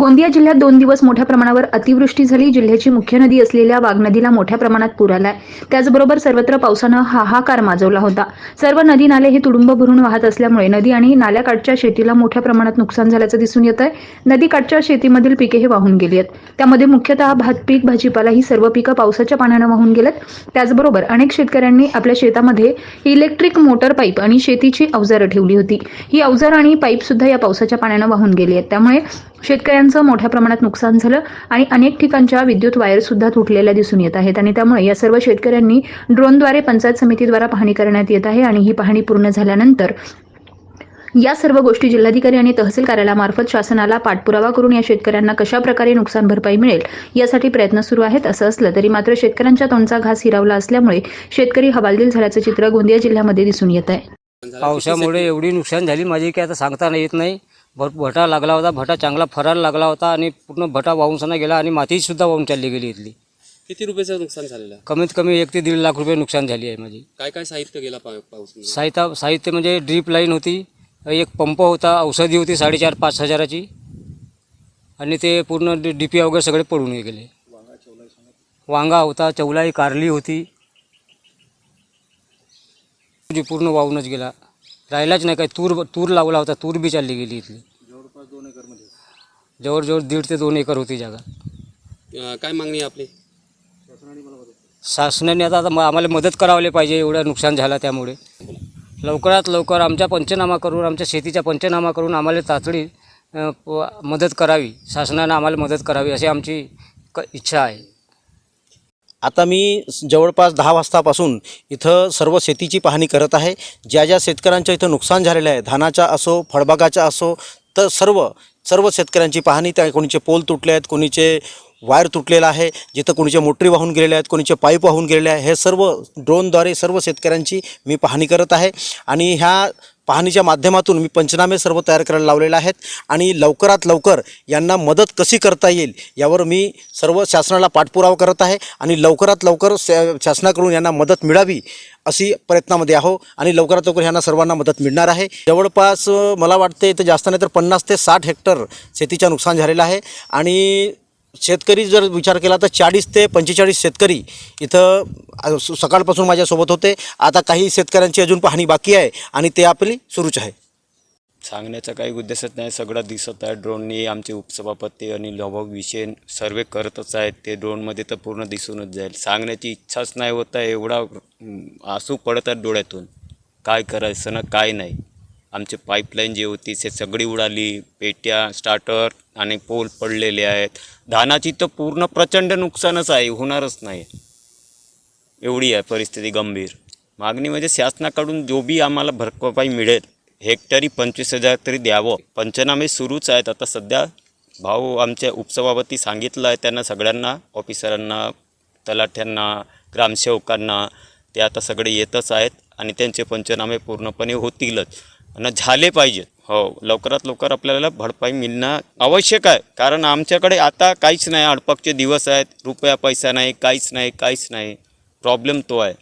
गोंदिया जिल्ह्यात दोन दिवस मोठ्या प्रमाणावर अतिवृष्टी झाली. जिल्ह्याची मुख्य नदी असलेल्या वाघ नदीला मोठ्या प्रमाणात पूर आलाय. त्याचबरोबर सर्वत्र पावसानं हाहाकार माजवला होता. सर्व नदी नाले हे तुडुंब भरून वाहत असल्यामुळे नदी आणि नाल्याकाठच्या शेतीला मोठ्या प्रमाणात नुकसान झाल्याचं दिसून येत आहे नदीकाठच्या शेतीमधील पिके हे वाहून गेली आहेत. त्यामध्ये मुख्यतः भात पीक भाजीपाला ही सर्व पिकं पावसाच्या पाण्यानं वाहून गेलेत. त्याचबरोबर अनेक शेतकऱ्यांनी आपल्या शेतामध्ये इलेक्ट्रिक मोटर पाईप आणि शेतीची अवजारं ठेवली होती. ही अवजारं आणि पाईप सुद्धा या पावसाच्या पाण्यानं वाहून गेली आहेत. त्यामुळे शेतकऱ्यांचं मोठ्या प्रमाणात नुकसान झालं आणि अनेक ठिकाणच्या विद्युत वायर सुद्धा तुटलेल्या दिसून येत आहेत आणि त्यामुळे या सर्व शेतकऱ्यांनी ड्रोनद्वारे पंचायत समितीद्वारा पाहणी करण्यात येत आहे आणि ही पाहणी पूर्ण झाल्यानंतर या सर्व गोष्टी जिल्हाधिकारी आणि तहसील कार्यालयामार्फत शासनाला पाठपुरावा करून या शेतकऱ्यांना कशा प्रकारे नुकसान भरपाई मिळेल यासाठी प्रयत्न सुरू आहेत असं असलं तरी मात्र शेतकऱ्यांच्या तोंडचा घास हिरावला असल्यामुळे शेतकरी हवालदिल झाल्याचं चित्र गोंदिया जिल्ह्यामध्ये दिसून येत आहे. पावसामुळे एवढी नुकसान झाली माझी की आता सांगता येत नाही. भर भटा लागला होता भटा चांगला फरायला लागला होता आणि पूर्ण भटा वाहून सना गेला आणि मातीसुद्धा वाहून चालली गेली इथली. किती रुपयाचं नुकसान झालेलं? आहे कमीत कमी एक ते दीड लाख रुपये नुकसान झाली आहे माझी. काय काय साहित्य गेला पा पाऊस? साहित्य साहित्य म्हणजे ड्रीप लाईन होती एक पंप होता औषधी होती साडेचार पाच हजाराची. आणि ते पूर्ण डी पी वगैरे सगळे पडून गेले. वांगा होता चौलाई कारली होती. जी पूर्ण वाहूनच गेला. राहिलाच नाही काय तूर तूर लावला होता तूर बी चालली गेली इथली. जवळजवळ दीड ते दोन एकर होती जागा. अं, काय मागणी आहे आपली? शासनाने आता आता म- आम्हाला मदत करावली पाहिजे एवढं नुकसान झालं त्यामुळे. लवकरात लवकर आमच्या पंचनामा करून आमच्या शेतीचा पंचनामा करून आम्हाला तातडी अ, प- मदत करावी. शासनानं आम्हाला मदत करावी अशी आमची क इच्छा आहे. आता मी जवळपास दहा वाजतापासून इथं सर्व शेतीची पाहणी करत आहे. ज्या ज्या शेतकऱ्यांच्या इथं नुकसान झालेलं आहे धानाचा असो फळबागाचा असो तर सर्व सर्व शेतकऱ्यांची पाहणी त्या कोणीचे पोल तुटले आहेत कोणीचे वायर तुटलेला आहे जिथं कोणीचे मोटरी वाहून गेलेले आहेत कोणीचे पाईप वाहून गेलेले आहे हे सर्व ड्रोनद्वारे सर्व शेतकऱ्यांची मी पाहणी करत आहे. आणि ह्या पाहणीच्या माध्यमातून मी पंचनामे सर्व तयार करायला लावलेले आहेत आणि लवकरात लवकर यांना मदत कशी करता येईल यावर मी सर्व शासनाला पाठपुरावा करत आहे आणि लवकरात लवकर शासनाकडून यांना मदत मिळावी अशी प्रयत्नामध्ये आहो आणि लवकरात लवकर यांना सर्वांना मदत मिळणार आहे. जवळपास मला वाटते इथं जास्त नाही तर पन्नास ते साठ हेक्टर शेतीचं नुकसान झालेलं आहे आणि शेतकरी जर विचार केला तर चाळीस ते पंचेचाळीस शेतकरी इथं सकाळपासून माझ्यासोबत होते. आता काही शेतकऱ्यांची अजून पाहणी बाकी आहे आणि ते आपली सुरूच आहे. सांगण्याचा काही उद्देशच नाही. सगळं दिसत आहे. ड्रोननी आमचे उपसभापती आणि लोभाग विषय सर्वे करतच आहेत. ते ड्रोनमध्ये तर पूर्ण दिसूनच जाईल. सांगण्याची इच्छाच नाही होत आहे. एवढा आसू पडत आहे डोळ्यातून. काय करायचं ना काय नाही. आमचे पाईपलाईन जी होती ते सगळी उडाली. पेट्या स्टार्टर आणि पोल पडलेले आहेत. धानाची तर पूर्ण प्रचंड नुकसानच आहे होणारच नाही. एवढी आहे परिस्थिती गंभीर. मागणी म्हणजे शासनाकडून जो बी आम्हाला भरपाई मिळेल हेक्टरी पंचवीस हजार तरी द्यावं. पंचनामे सुरूच आहेत. आता सध्या भाऊ आमच्या उपसभापती सांगितलं आहे त्यांना सगळ्यांना ऑफिसरांना तलाठ्यांना ग्रामसेवकांना ते आता सगळे येतच आहेत आणि त्यांचे पंचनामे पूर्णपणे होतीलच. आणि झाले पाहिजेत हो. लवकरात लवकर आपल्याला भरपाई मिळणं आवश्यक आहे. कारण आमच्याकडे आता काहीच नाही. अडपकचे दिवस आहेत. रुपया पैसा नाही काहीच नाही काहीच नाही. प्रॉब्लेम तो आहे.